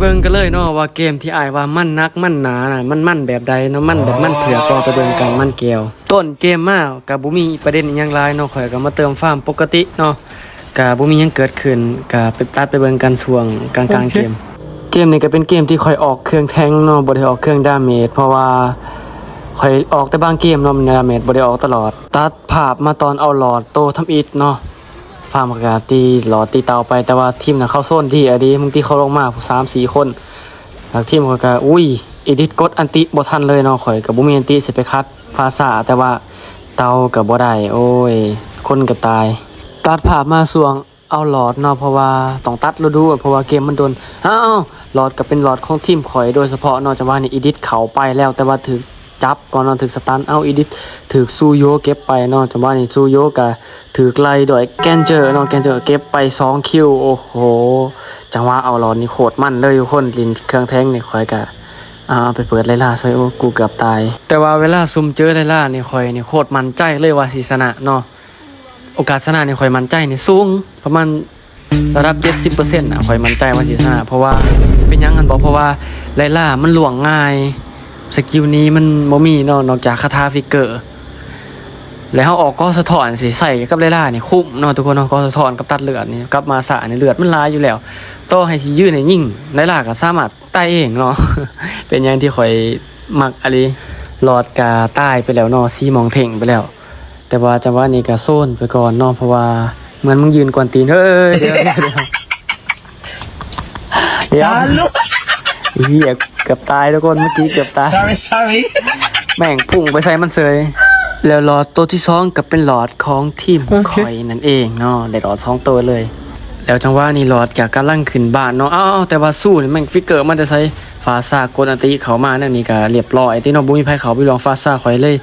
เบิ่งกันเลยเนาะว่าเกมที่อายว่ามันนักมันหนาน่ะมันมันแบบใดเนาะมันแบบมันเผือกก็ไปเบิ่งกันมันเกี่ยว ต้นเกมมากับบ่มีประเด็นอิหยังหลายเนาะข่อยก็มาเติมฟาร์มปกติเนาะก็บ่มีหยังเกิดขึ้นก็ไปตัดไปเบิ่งกันช่วงกลางๆเกม เกมนี้ก็เป็นเกมที่ข่อยออกเครื่องแทงเนาะบ่ได้ออกเครื่องดาเมจเพราะว่าข่อยออกแต่บางเกมเนาะมันดาเมจบ่ได้ออกตลอด ตัดภาพมาตอนเอาหลอดโตทำอิฐเนาะ ฟาร์มกาตีหลอดตีเตาไปแต่ว่าทีมน่ะเข้าโซนที่อะดีมึงที่เขาลงมาสามสี่คนหลักทีมเขาก็อุ้ยอีดิทกดอันติบทันเลยเนาะข่อยกับบุมีอันติเสิไปคัดฟาซาแต่ว่าเตากับบ่ได้โอ้ย คนก็ตาย ตัดภามาสวงเอาหลอดเนาะเพราะว่าต้องตัดฤดูเพราะว่าเกมมันโดนอ้าวหลอดก็เป็นหลอดของทีมข่อยโดยเฉพาะเนาะจะว่านี่อีดิทเขาไปแล้วแต่ว่าถือ จับก่อนนอนถึกสตันเอาอีดิทถือซูโยเก็บไปเนาะจะว่านี่ซูโยก็ถือไกลโดยแกนเจอร์เนาะแกนเจอร์เก็บไป2คิวโอ้โห จังหวะเอาหลอดนี่โคตรมั่นเลยทุกคนลินเครื่องแท้งนี่ข่อยก็อ่าไปเปิดไลล่าช่วยโอ้กูเกือบตาย แต่ว่าเวลาซุ่มเจอไลล่านี่ข่อยนี่โคตรมั่นใจเลยว่าสิชนะเนาะโอกาสชนะนี่ข่อยมั่นใจนี่สูงประมาณระดับ70%น่ะข่อยมั่นใจว่าสิชนะเพราะว่าเป็นยังกันบ่เพราะว่าไลล่ามันหลวงง่าย สกิลนี้มันบ่มีเนาะนอกจากคาถาฟิกเกอร์ แล้วเฮาออกก็สะท้อนสิใส่กับไลล่านี่คุ้มเนาะทุกคนเนาะก็สะท้อนกับตัดเลือดนี่กับมาสะนี่เลือดมันหลายอยู่แล้วโตให้สิยืนให้ยิ่งไลล่าก็สามารถตายเองเนาะเป็นหยังที่ข่อยมักอะลีหลอดกาตายไปแล้วเนาะซีมองเถ่งไปแล้ว แต่ว่าจังหวะนี้ก็โซนไปก่อนเนาะเพราะว่าเหมือนมึงยืนกวนตีนเฮ้ยเดี๋ยวเดี๋ยวเดี๋ยวเดี๋ยวเฮีย เกือบตายทุกคนเมื่อกี้เกือบตาย sorry sorry แม่งพุ่งไปใส่มันเสยแล้วหลอดตัวที่สองก็เป็นหลอดของทีมคอยนั่นเองเนาะได้หลอดสองตัวเลย แล้วจังหวะนี้หลอดจากกำลังขึ้นบ้านเนาะอ้าวแต่ว่าสู้นี่แม่งฟิกเกอร์มันจะใช้ฟาซ่ากดอันติเขามานั่นนี่ก็เรียบร้อยที่เน้องบุ้มีไผเขาไปลองฟาซ่าคอยเลย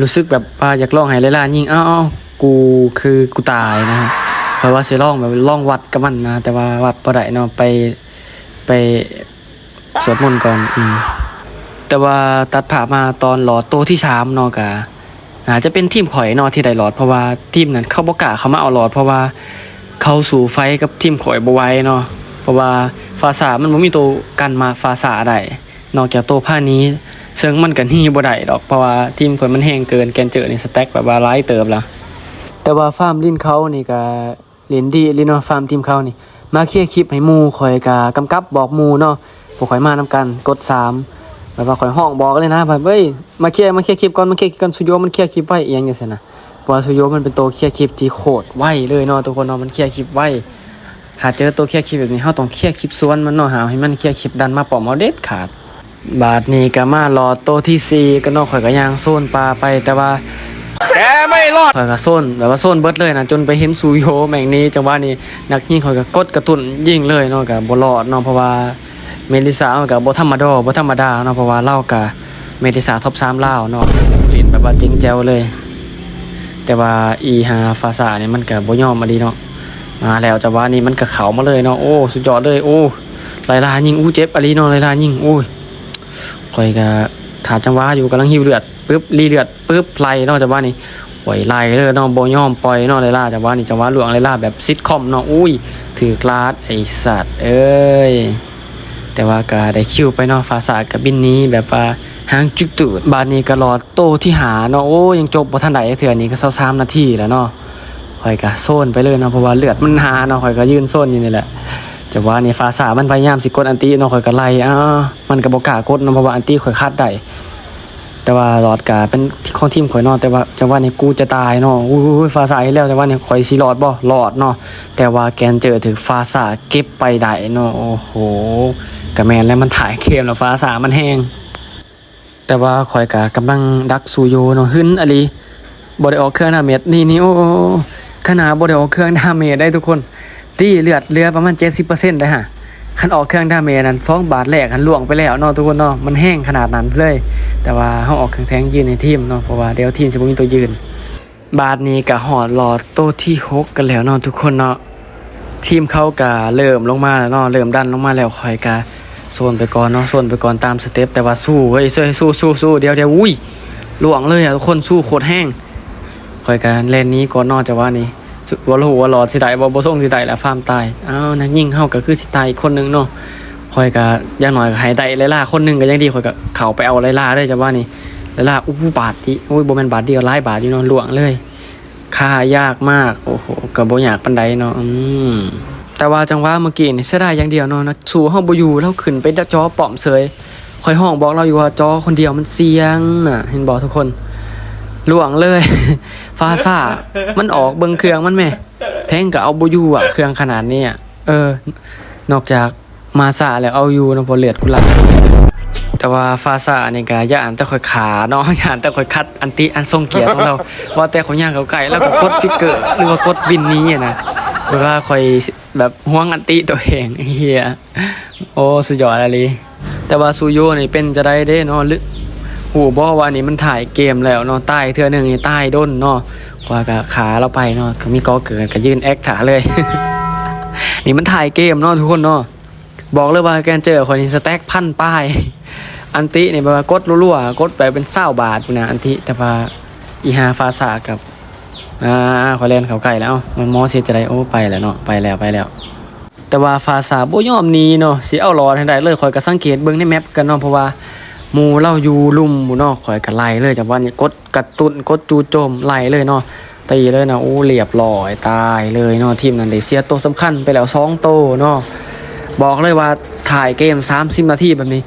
รู้สึกแบบว่าอยากลองให้ไล่ล่ายิงอ้าวอ้าวกูคือกูตายนะฮะเพราะว่าสิลองแบบลองวัดกับมันนะแต่ว่าวัดบ่ได้เนาะไปไป สวดมนต์ก่อนอืมแต่ว่าตัดผ่ามาตอนหลอดโตที่สามเนาะกะอาจจะเป็นทีมข่อยเนาะที่ได้หลอดเพราะว่าทีมนั้นเขาบ่กล้าเขามาเอาหลอดเพราะว่าเขาสู่ไฟกับทีมข่อยบ่ไหวเนาะเพราะว่าฟาสามันบ่มีตัวกันมาฟาสาได้นอกจากตัวผ้านี้ซึ่งมันก็หนี่บ่ได้ดอกเพราะว่าทีมข่อยมันแห้งเกินแกนเจอนี่สแต็กแบบว่าหลายเติบล้วแต่ว่าฟาร์มลินเขานี่ก็เล่นดีลินเนาะฟาร์มทีมเขานี่ มาเคลียร์คลิปให้มูข่อยก็กำกับบอกมูเนาะ พวกข่อยมานํกันกดสามแบบว่าข่อยห้องบอกเลยนะแบบเฮ้ยมาเคลียร์มาเคลียร์คลิปก่อนมาเคลียร์คลิปก่อนสุโยมันเคลียร์คลิปไว้เองจังซี่นะเพราะว่าสุโยมันเป็นตัวเคลียร์คลิปที่โคตรไวเลยเนาะทุกคนเนาะมันเคลียร์คลิปไวหาเจอตัวเคลียร์คลิปแบบนี้เฮาต้องเคลียร์คลิปสวนมันเนาะหาให้มันเคลียร์คลิปดันมาปอมเอาเด็ดขาดบาทนี้ก็มารอตัวที่สี่ก็เนาะข่อยก็ย่างโซนปลาไปแต่ว่าแกไม่รอดข่อยก็โซนแบบว่าโซนเบิดเลยนะจนไปเห็นซูโยแม่งนี้จังหวะนี้นักยิงข่อยก็กดกระตุ้นยิงเลยเนาะก็บ่รอดเนาะเพราะว่า เมลิซามันก็บ่ธรรมดาบ่ธรรมดาเนาะเพราะว่าเล่าก็เมลิซาท็อป3ลาเนาะเล่นแบบว่าเจ๋งแจ๋วเลย แต่ว่าอีหาฟาซาเนี่ยมันก็บ่ยอมมาดีเนาะมาแล้วจังหวะนี้มันก็เขามาเลยเนาะโอ้สุดยอดเลยโอ้ไลลายิงอู้เจ็บอะลีเนาะไลลายิงโอ้ยข่อยก็ขาดจังหวะอยู่กำลังหิวเลือดปึ๊บรีเลือดปึ๊บไล่เนาะจังหวะนี้ปล่อยไล่เลยเนาะบ่ยอมปล่อยเนาะเลยล่าจังหวะนี้จังหวะหลวงเลยล่าแบบซิทคอมเนาะอุ้ยถือกลาดไอสัตว์เอ้ย แต่ว่าก็ได้คิวไปเนาะฟาสากับบินนี้แบบว่าหางจุกตูดบานนี้ก็รอโตที่หาเนาะโอ้ยังจบบ่ทันได้เถื่อนี้ก็23นาทีแล้วเนาะข่อยก็โซนไปเลยเนาะเพราะว่าเลือดมันหาเนาะข่อยก็ยืนโซนอยู่นี่แหละจะว่านี่ฟาสามันพยายามสิกดอันตีเนาะข่อยก็ไล่อ้ามันก็บ่กล้ากดเนาะเพราะว่าอันตีข่อยคาดได้ แต่ว่าหลอดกาเป็นของทีมข่อยเนอแต่ว่าจังหวะนี้กูจะตายเนาะอุ้ยฟาสายแล้วจังหวะนี้ข่อยสิรอดบ่รอดเนาะแต่ว่าแกนเจอถึงฟาสาเก็บไปได้เนาะโอ้โหกะแมนแล้วมันถ่ายเกมแล้วฟาสามันแห้งแต่ว่าข่อยกะกำลังดักซูโยเนาะหึนอะลีบ่ได้ออกเครื่องดาเมจนี่นี่โอ้ขนาดบ่ได้ออกเครื่องดาเมจได้ทุกคนตีเลือดเหลือประมาณ 70%ได้ฮะ คันออกเครื่องดาเมจนั้น2บาทแรกหันล่วงไปแล้วเนาะทุกคนเนาะมันแห้งขนาดนั้นเลย แต่ว่าเขาออกเครื่องแทงยืนในทีมเนาะเพราะว่าเดี๋ยวทีมจะมีตัวยืน บาทนี้ก็หอดหลอดโตวที่หกกันแล้วเนาะทุกคนเนาะทีมเขาก็เริ่มลงมาแล้วเนาะเริ่มดันลงมาแล้วคอยกาโซนไปก่อนเนาะโซนไปก่อนตามสเต็ปแต่ว่าสู้เฮ้ยสู้สู้สู้สู้เดี๋ยวเดี๋ยวอุ้ยหลวงเลยอะทุกคนสู้โคตรแห้งคอยการเลนนี้ก่อนเนอกจากว่านี่ วอลหัวหลอดสิได้บ่บ่ส่งสิได้แล้วฟาร์มตายอ้าวนะยิ่งเฮาก็คือสิตายอีกคนนึงเนาะคอยก็อย่างน้อยก็ให้ได้ไลล่าคนนึงก็ยังดีคอยก็เข้าไปเอาไลล่าเลยจ้ะว่านี่ไลล่าอู้บาทดิโอ้ยบ่แม่นบาทเดียวหลายบาทอยู่เนาะหลวงเลยค่ายากมากโอ้โหก็บ่อยากปานใดเนาะอืมแต่ว่าจังหวะเมื่อกี้นี่เสียดายอย่างเดียวเนาะนะสู่เฮาบ่อยู่แล้วขึ้นไปจอป้อมเสยคอยห้องบอกเราอยู่ว่าจอคนเดียวมันเสียงน่ะเห็นบ่ทุกคน หลวงเลยฟาซ่ามันออกเบิงเครื่องมันแหม่แทงก็เอาบอยู่อะเครื่องขนาดนี้อะเออ นอกจากมาซาแล้วเอาอยู่นะบ่เลือดกุหลาบแต่ว่าฟาซ่านี่ก็ย่านแต่คอยขาเนาะย่านแต่คอยคัดอันติอันทรงเกียร์ของเรา ว่าแต่เขาย่างเขาไก่แล้วก็กดฟิกเกอร์ หรือว่ากดบินนี้นะหรือว่าคอยแบบห่วงอันติตัวเองเฮียโอ้สุดยอดอะไรแต่ว่าซูโยนี่เป็นจะได้เด้เนาะ หูบ่ว่านี่มันถ่ายเกมแล้วเนาะใต้เทือหนึ่งนี่ใต้ด้นเนาะกว่ากับขาเราไปเนาะก็มีกอเกิดก็ยืนแอคขาเลย นี่มันถ่ายเกมเนาะทุกคนเนาะบอกเลยว่าแกนเจอคนนี้สแต็กพันป้าย อันติเนี่แบบว่ากดรั่วๆกดไปเป็นเศร้าบาทนะอันติแต่ว่าอีฮาฟาซากับอ่าขอเล่นเขาไก่แล้วมันมอสิจะได้โอ้ไปแล้วเนาะไปแล้วไปแล้ว แต่ว่าฟาซาบ่ยอมนีเนาะสิเอารอให้ได้เลยข่อยก็สังเกตเบิ่งในแมปกันเนาะเพราะว่า มู่เราอยู่ลุ่มหมู่เนาะข่อยก็ไล่เลยจากว่านี่กดกระตุนกดจูโจมไล่เลยเนาะตีเลยนะโอ้เรียบร้อยตายเลยเนาะทีมนั้นได้เสียตัวสำคัญไปแล้ว2โตวเนาะบอกเลยว่าถ่ายเกม30นาทีแบบนี้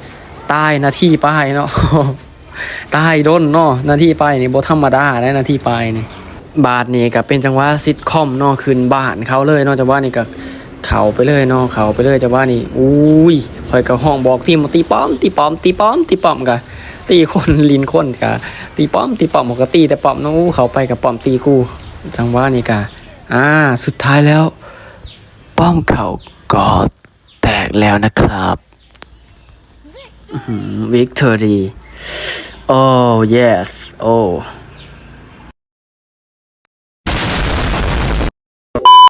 ตายนาทีป้ายเนาะตายโดนเนาะนาทีป้ายนี่บธรรมดาได้นาทีป้ายนี่บาทนี่ก็เป็นจังหวะซิทคอมเนาะขึ้นบ้านเขาเลยเนาะจังหวะนี่ก็เขาไปเลยเนาะเขาไปเลยจังหวะนี่อุ้ย คอยกับห้องบอกทีมตีป้อมตีป้อมตีป้อมตีป้อมกะตีคนลินคนกะตีป้อมตีป้อมปกตีแต่ป้อมนู้เขาไปกับป้อมตีกูจังหวะนี่กะอ่าสุดท้ายแล้ว ป้อมเขาก็แตกแล้วนะครับวิกตอรีโอ้ yes โอ้